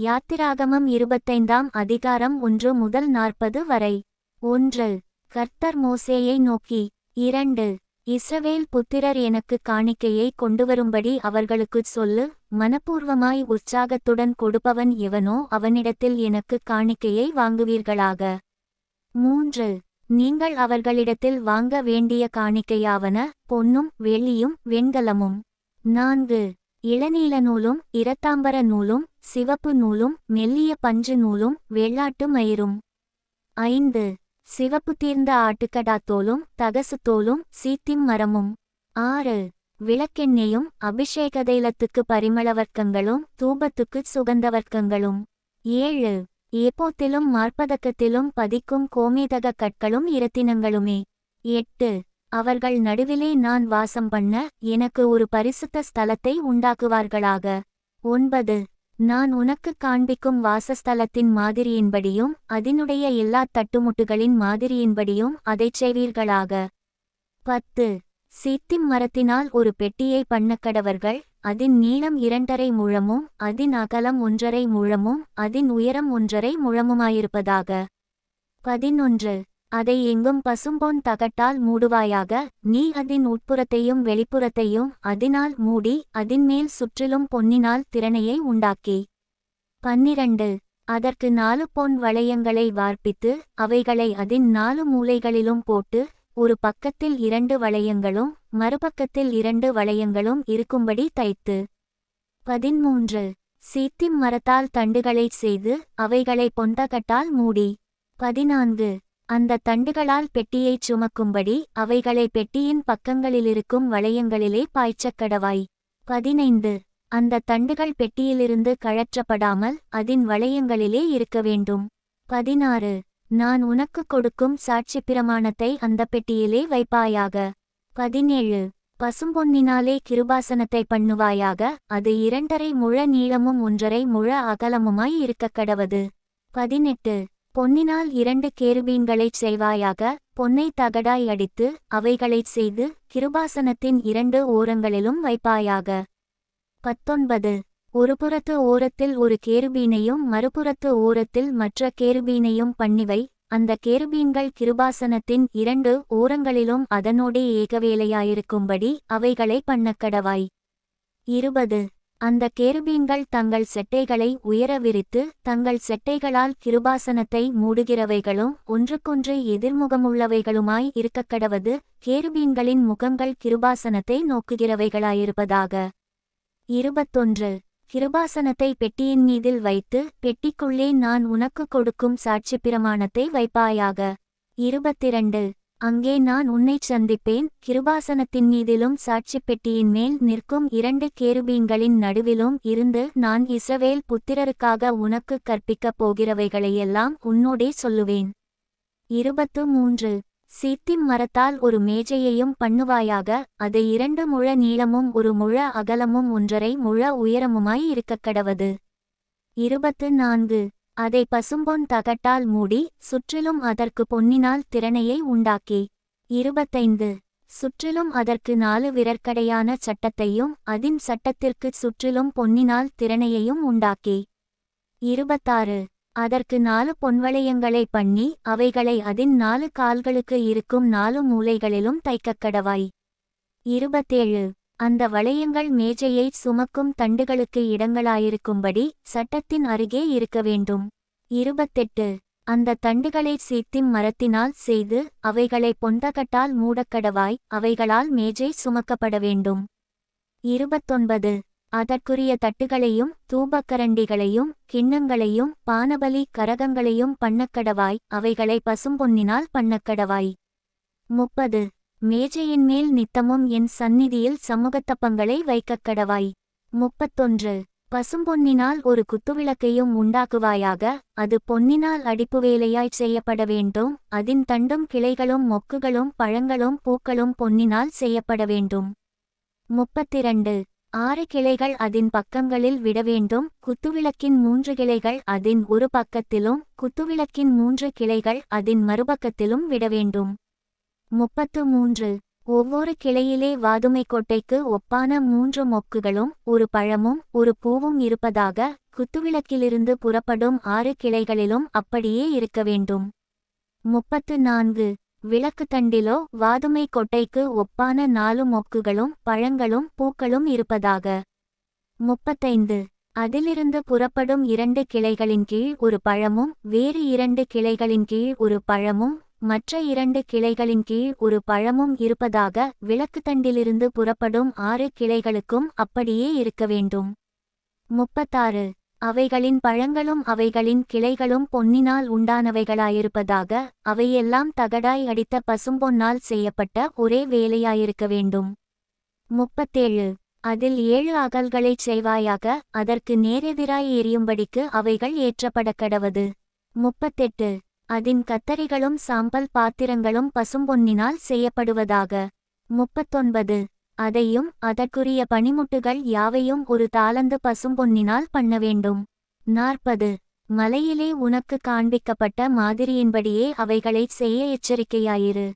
யாத்திராகமம் இருபத்தைந்தாம் அதிகாரம் ஒன்று முதல் நாற்பது வரை. ஒன்று. கர்த்தர் மோசேயை நோக்கி இரண்டு. இஸ்ரவேல் புத்திரர் எனக்கு காணிக்கையை கொண்டுவரும்படி அவர்களுக்குச் சொல்லு மனப்பூர்வமாய் உற்சாகத்துடன் கொடுப்பவன் எவனோ அவனிடத்தில் எனக்கு காணிக்கையை வாங்குவீர்களாக. மூன்று. நீங்கள் அவர்களிடத்தில் வாங்க வேண்டிய காணிக்கையாவன பொன்னும் வெள்ளியும் வெண்கலமும். நான்கு. இளநீல நூலும் இரத்தாம்பர நூலும் சிவப்பு நூலும் மெல்லிய பஞ்சு நூலும் வெள்ளாட்டு மயிரும். ஐந்து. சிவப்பு தீர்ந்த ஆட்டுக்கடாத்தோலும் தகசுத்தோலும் சீத்திம் மரமும். ஆறு. விளக்கெண்ணெயும் அபிஷேக தைலத்துக்கு பரிமளவர்க்கங்களும் தூபத்துக்கு சுகந்தவர்க்கங்களும் ஏழு. ஏப்போத்திலும் மார்ப்பதக்கத்திலும் பதிக்கும் கோமேதக கற்களும் இரத்தினங்களுமே. எட்டு. அவர்கள் நடுவிலே நான் வாசம் பண்ண எனக்கு ஒரு பரிசுத்த ஸ்தலத்தை உண்டாக்குவார்களாக. ஒன்பது. நான் உனக்குக் காண்பிக்கும் வாசஸ்தலத்தின் மாதிரியின்படியும் அதனுடைய எல்லா தட்டுமுட்டுகளின் மாதிரியின்படியும் அதைச் செய்வீர்களாக. பத்து. சீத்திம் மரத்தினால் ஒரு பெட்டியை பண்ணக்கடவர்கள் அதன் நீளம் இரண்டரை முழமும் அதின் அகலம் ஒன்றரை முழமும் அதின் உயரம் ஒன்றரை முழமுமாயிருப்பதாக. பதினொன்று. அதை எங்கும் பசும்பொன் தகட்டால் மூடுவாயாக நீ அதின் உட்புறத்தையும் வெளிப்புறத்தையும் அதனால் மூடி அதின்மேல் சுற்றிலும் பொன்னினால் திறனையை உண்டாக்கி. பன்னிரண்டு. அதற்கு நாலு பொன் வளையங்களை வார்ப்பித்து அவைகளை அதின் நாலு மூலைகளிலும் போட்டு ஒரு பக்கத்தில் இரண்டு வளையங்களும் மறுபக்கத்தில் இரண்டு வளையங்களும் இருக்கும்படி தைத்து. பதிமூன்று. சீத்திம் மரத்தால் தண்டுகளைச் செய்து அவைகளை பொந்தகட்டால் மூடி. பதினான்கு. அந்த தண்டுகளால் பெட்டியைச் சுமக்கும்படி அவைகளை பெட்டியின் பக்கங்களிலிருக்கும் வளையங்களிலே பாய்ச்சக்கடவாய் பதினைந்து. அந்த தண்டுகள் பெட்டியிலிருந்து கழற்றப்படாமல் அதின் வளையங்களிலே இருக்க வேண்டும். பதினாறு. நான் உனக்கு கொடுக்கும் சாட்சி பிரமாணத்தை அந்த பெட்டியிலே வைப்பாயாக. பதினேழு. பசும்பொன்னினாலே கிருபாசனத்தை பண்ணுவாயாக. அது இரண்டரை முழ நீளமும் ஒன்றரை முழ அகலமுமாய் இருக்கக் கடவது. பதினெட்டு. பொன்னினால் இரண்டு கேருபீன்களைச் செய்வாயாக பொன்னை தகடாய் அடித்து அவைகளைச் செய்து கிருபாசனத்தின் இரண்டு ஓரங்களிலும் வைப்பாயாக. பத்தொன்பது. ஒருபுறத்து ஓரத்தில் ஒரு கேருபீனையும் மறுபுறத்து ஓரத்தில் மற்ற கேருபீனையும் பண்ணிவை அந்த கேருபீன்கள் கிருபாசனத்தின் இரண்டு ஓரங்களிலும் அதனோடே ஏகவேலையாயிருக்கும்படி அவைகளை பண்ணக்கடவாய் இருபது. அந்த கேருபீன்கள் தங்கள் செட்டைகளை உயர விரித்து தங்கள் செட்டைகளால் கிருபாசனத்தை மூடுகிறவைகளும் ஒன்றுக்கொன்று எதிர்முகமுள்ளவைகளுமாய் இருக்கக்கடவது கேருபீன்களின் முகங்கள் கிருபாசனத்தை நோக்குகிறவைகளாயிருப்பதாக. இருபத்தொன்று. கிருபாசனத்தை பெட்டியின் மீதில் வைத்து பெட்டிக்குள்ளே நான் உனக்கு கொடுக்கும் சாட்சி பிரமாணத்தை வைப்பாயாக. இருபத்திரண்டு. அங்கே நான் உன்னைச் சந்திப்பேன். கிருபாசனத்தின் மீதிலும் சாட்சிப் பெட்டியின் மேல் நிற்கும் இரண்டு கேருபீன்களின் நடுவிலும் இருந்து நான் இஸ்ரவேல் புத்திரருக்காக உனக்குக் கற்பிக்கப் போகிறவைகளையெல்லாம் உன்னோடே சொல்லுவேன். இருபத்து மூன்று. சீத்திம் மரத்தால் ஒரு மேஜையையும் பண்ணுவாயாக. அது இரண்டு முழ நீளமும் ஒரு முழ அகலமும் ஒன்றரை முழ உயரமுமாய் இருக்கக்கடவது. இருபத்து நான்கு. அதை பசும்பொன் தகட்டால் மூடி சுற்றிலும் அதற்கு பொன்னினால் திறனையை உண்டாக்கி. இருபத்தைந்து. சுற்றிலும் அதற்கு நாலு விரற்கடையான சட்டத்தையும் அதின் சட்டத்திற்குச் சுற்றிலும் பொன்னினால் திறனையையும் உண்டாக்கி. இருபத்தாறு. அதற்கு நாலு பொன்வளையங்களை பண்ணி அவைகளை அதின் நாலு கால்களுக்கு இருக்கும் நாலு மூலைகளிலும் தைக்கக்கடவாய். இருபத்தேழு. அந்த வளையங்கள் மேஜையை சுமக்கும் தண்டுகளுக்கு இடங்களாயிருக்கும்படி சட்டத்தின் அருகே இருக்க வேண்டும். இருபத்தெட்டு. அந்த தண்டுகளை சீத்திம் மரத்தினால் செய்து அவைகளை பொந்தகட்டால் மூடக்கடவாய் அவைகளால் மேஜை சுமக்கப்பட வேண்டும். இருபத்தொன்பது. அதற்குரிய தட்டுகளையும் தூபக்கரண்டிகளையும் கிண்ணங்களையும் பானபலி கரகங்களையும் பண்ணக்கடவாய் அவைகளை பசும்பொன்னினால் பண்ணக்கடவாய். முப்பது. மேஜையின் மேல் நித்தமும் என் சந்நிதியில் சமூகத்தப்பங்களை வைக்கக்கடவாய் முப்பத்தொன்று. பசும்பொன்னினால் ஒரு குத்துவிளக்கையும் உண்டாக்குவாயாக அது பொன்னினால் அடிப்பு வேலையாய்ச் செய்யப்பட வேண்டும் அதின் தண்டும் கிளைகளும் மொக்குகளும் பழங்களும் பூக்களும் பொன்னினால் செய்யப்பட வேண்டும். முப்பத்திரண்டு. ஆறு கிளைகள் அதன் பக்கங்களில் விட வேண்டும் குத்துவிளக்கின் மூன்று கிளைகள் அதின் ஒரு பக்கத்திலும் குத்துவிளக்கின் மூன்று கிளைகள் அதின் மறுபக்கத்திலும் விட வேண்டும். முப்பத்து மூன்று. ஒவ்வொரு கிளையிலே வாதுமை கொட்டைக்கு ஒப்பான மூன்று மொக்குகளும் ஒரு பழமும் ஒரு பூவும் இருப்பதாக குத்துவிளக்கிலிருந்து புறப்படும் ஆறு கிளைகளிலும் அப்படியே இருக்க வேண்டும். முப்பத்து நான்கு. விளக்கு தண்டிலோ வாதுமை கொட்டைக்கு ஒப்பான நாலு மொக்குகளும் பழங்களும் பூக்களும் இருப்பதாக. முப்பத்தைந்து. அதிலிருந்து புறப்படும் இரண்டு கிளைகளின் கீழ் ஒரு பழமும் வேறு இரண்டு கிளைகளின் கீழ் ஒரு பழமும் மற்ற இரண்டு கிளைகளின் கீழ் ஒரு பழமும் இருப்பதாக விளக்குத்தண்டிலிருந்து புறப்படும் ஆறு கிளைகளுக்கும் அப்படியே இருக்க வேண்டும். முப்பத்தாறு. அவைகளின் பழங்களும் அவைகளின் கிளைகளும் பொன்னினால் உண்டானவைகளாயிருப்பதாக அவையெல்லாம் தகடாய் அடித்த பசும்பொன்னால் செய்யப்பட்ட ஒரே வேலையாயிருக்க வேண்டும். முப்பத்தேழு. அதில் ஏழு அகல்களைச் செய்வாயாக அதற்கு நேரெதிராய் எரியும்படிக்கு அவைகள் ஏற்றப்படக்கடவது. முப்பத்தெட்டு. அதின் கத்தரிகளும் சாம்பல் பாத்திரங்களும் பசும்பொன்னினால் செய்யப்படுவதாக. முப்பத்தொன்பது. அதையும் அதற்குரிய பனிமுட்டுகள் யாவையும் ஒரு தாளந்து பசும்பொன்னினால் பண்ண வேண்டும். நாற்பது. மலையிலே உனக்கு காண்பிக்கப்பட்ட மாதிரியின்படியே அவைகளைச் செய்ய எச்சரிக்கையாயிரு.